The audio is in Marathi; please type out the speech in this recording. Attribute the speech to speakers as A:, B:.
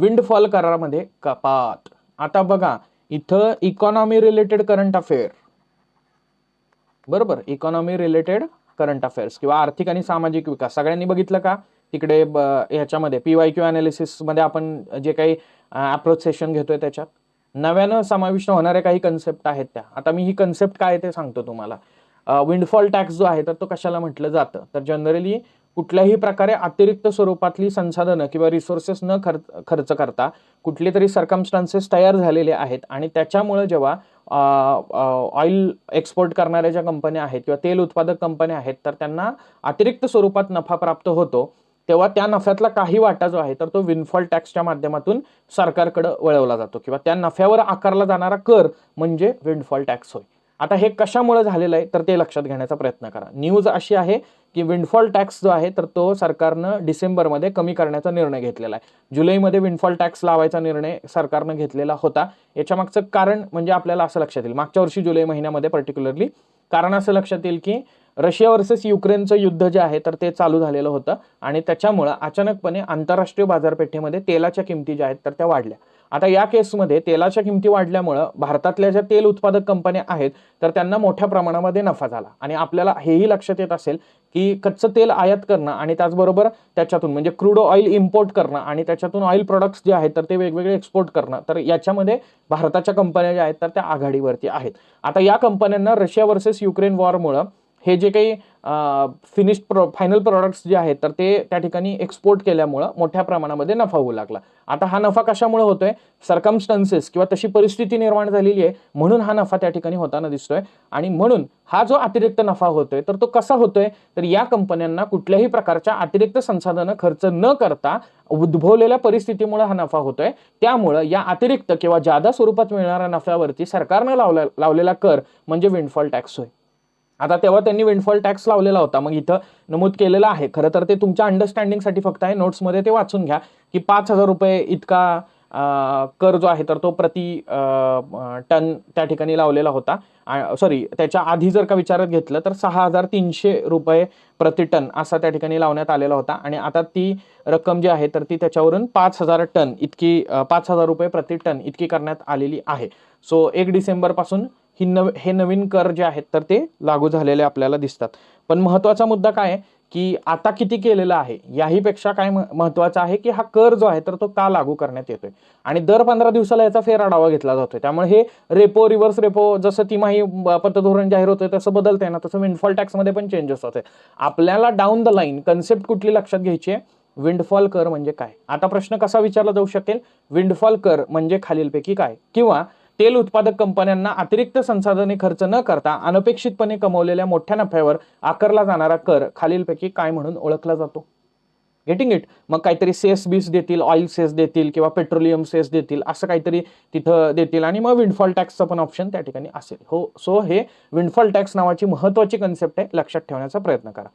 A: विंडफॉल करारामध्ये कपात. आता बघा इथं इकॉनॉमी रिलेटेड करंट अफेअर बरोबर? इकॉनॉमी रिलेटेड करंट अफेअर्स किंवा आर्थिक आणि सामाजिक विकास. सगळ्यांनी बघितलं का? तिकडे ह्याच्यामध्ये पी वाय क्यू मध्ये आपण जे काही अप्रोच सेशन घेतोय त्याच्यात. नव्यानं समाविष्ट होणाऱ्या काही कन्सेप्ट आहेत त्या. आता मी ही कन्सेप्ट काय आहे ते सांगतो तुम्हाला. विंडफॉल टॅक्स जो आहे तर तो कशाला म्हटलं जातं? तर जनरली कुठल्याही प्रकारे अतिरिक्त स्वरूपातली संसाधनं किंवा रिसोर्सेस न खर्च खर्च करता कुठले तरी सर्कमस्टान्सेस तयार झालेले आहेत आणि त्याच्यामुळं जेव्हा ऑइल एक्सपोर्ट करणाऱ्या ज्या कंपन्या आहेत किंवा तेल उत्पादक कंपन्या आहेत तर त्यांना अतिरिक्त स्वरूपात नफा प्राप्त होतो तेव्हा त्या नफ्यातला काही वाटा जो आहे तर तो विनफॉल टॅक्सच्या माध्यमातून सरकारकडे वळवला जातो किंवा त्या नफ्यावर आकारला जाणारा कर म्हणजे विंडफॉल टॅक्स होय. आता हे कशामुळे झालेलं आहे तर ते लक्षात घेण्याचा प्रयत्न करा. न्यूज अशी आहे की विंडफॉल टॅक्स जो आहे तर तो सरकारनं डिसेंबरमध्ये कमी करण्याचा निर्णय घेतलेला आहे. जुलैमध्ये विंडफॉल टॅक्स लावायचा निर्णय सरकारनं घेतलेला होता. याच्या मागचं कारण म्हणजे आपल्याला असं लक्षात येईल. मागच्या वर्षी जुलै महिन्यामध्ये पर्टिक्युलरली कारण असं लक्षात येईल की रशिया वर्सेस युक्रेनचं युद्ध जे आहे तर ते चालू झालेलं होतं. आणि त्याच्यामुळं अचानकपणे आंतरराष्ट्रीय बाजारपेठेमध्ये तेलाच्या किमती ज्या आहेत तर त्या वाढल्या. आता या केसमध्ये तेलाच्या किमती वाढल्यामुळं भारतातल्या ज्या तेल उत्पादक कंपन्या आहेत तर त्यांना मोठ्या प्रमाणामध्ये नफा झाला. आणि आपल्याला हेही लक्षात येत असेल की कच्चं तेल आयात करणं आणि त्याचबरोबर त्याच्यातून म्हणजे क्रूड ऑइल इम्पोर्ट करणं आणि त्याच्यातून ऑइल प्रोडक्ट्स जे आहेत तर ते वेगवेगळे एक्सपोर्ट करणं तर याच्यामध्ये भारताच्या कंपन्या ज्या आहेत तर त्या आघाडीवरती आहेत. आता या कंपन्यांना रशिया वर्सेस युक्रेन वॉरमुळं हे जे काही फिनिश्ड प्रो फायनल प्रॉडक्ट्स जे आहेत तर ते त्या ठिकाणी एक्सपोर्ट केल्यामुळं मोठ्या प्रमाणामध्ये नफा होऊ लागला. आता हा नफा कशामुळे होतोय? सरकमस्टन्सेस किंवा तशी परिस्थिती निर्माण झालेली आहे म्हणून हा नफा त्या ठिकाणी होताना दिसतोय. आणि म्हणून हा जो अतिरिक्त नफा होतोय तर तो कसा होतोय? तर या कंपन्यांना कुठल्याही प्रकारच्या अतिरिक्त संसाधनं खर्च न करता उद्भवलेल्या परिस्थितीमुळे हा नफा होतोय. त्यामुळं या अतिरिक्त किंवा जादा स्वरूपात मिळणाऱ्या नफ्यावरती सरकारनं लावला लावलेला कर म्हणजे विंडफॉल टॅक्स होय. आता तेव्हा त्यांनी विंडफॉल टॅक्स लावलेला होता. मग इथं नमूद केलेलं आहे. खरं तर ते तुमच्या अंडरस्टँडिंगसाठी फक्त आहे. नोट्समध्ये ते वाचून घ्या. की पाच हजार रुपये इतका कर जो आहे तर तो प्रति टन त्या ठिकाणी लावलेला होता. सॉरी त्याच्या आधी जर का विचारात घेतलं तर सहा हजार तीनशे रुपये प्रति टन असा त्या ठिकाणी लावण्यात आलेला होता. आणि आता ती रक्कम जी आहे तर ती त्याच्यावरून पाच हजार टन इतकी पाच हजार रुपये प्रति टन इतकी करण्यात आलेली आहे. सो एक डिसेंबरपासून ही नव हे नवीन कर जे आहेत तर ते लागू झालेले आपल्याला दिसतात. पण महत्त्वाचा मुद्दा काय आहे? की आता किती केलेलं आहे? याहीपेक्षा काय म- महत्त्वाचं आहे की हा कर जो आहे तर तो का लागू करण्यात येतोय? आणि दर पंधरा दिवसाला याचा फेर आढावा घेतला जातोय. त्यामुळे हे रेपो रिव्हर्स रेपो जसं तिमाही पतधोरण जाहीर होतंय तसं बदलतंय ना तसं विंडफॉल टॅक्समध्ये पण चेंजेस होते आपल्याला डाऊन द लाईन कन्सेप्ट कुठली लक्षात घ्यायची आहे? विंडफॉल कर म्हणजे काय? आता प्रश्न कसा विचारला जाऊ शकेल? विंडफॉल कर म्हणजे खालीलपैकी काय? किंवा तेल उत्पादक कंपन्यांना अतिरिक्त संसाधने खर्च न करता अनपेक्षितपणे कमवलेल्या मोठ्या नफ्यावर आकारला जाणारा कर खालीलपैकी काय म्हणून ओळखला जातो? गेटिंग इट मग काहीतरी सेस बीस देतील ऑइल सेस देतील किंवा पेट्रोलियम सेस देतील असं काहीतरी तिथं देतील आणि मग विंडफॉल टॅक्सचं पण ऑप्शन त्या ठिकाणी असेल. हो सो हे विंडफॉल टॅक्स नावाची महत्त्वाची कन्सेप्ट आहे. लक्षात ठेवण्याचा प्रयत्न करा.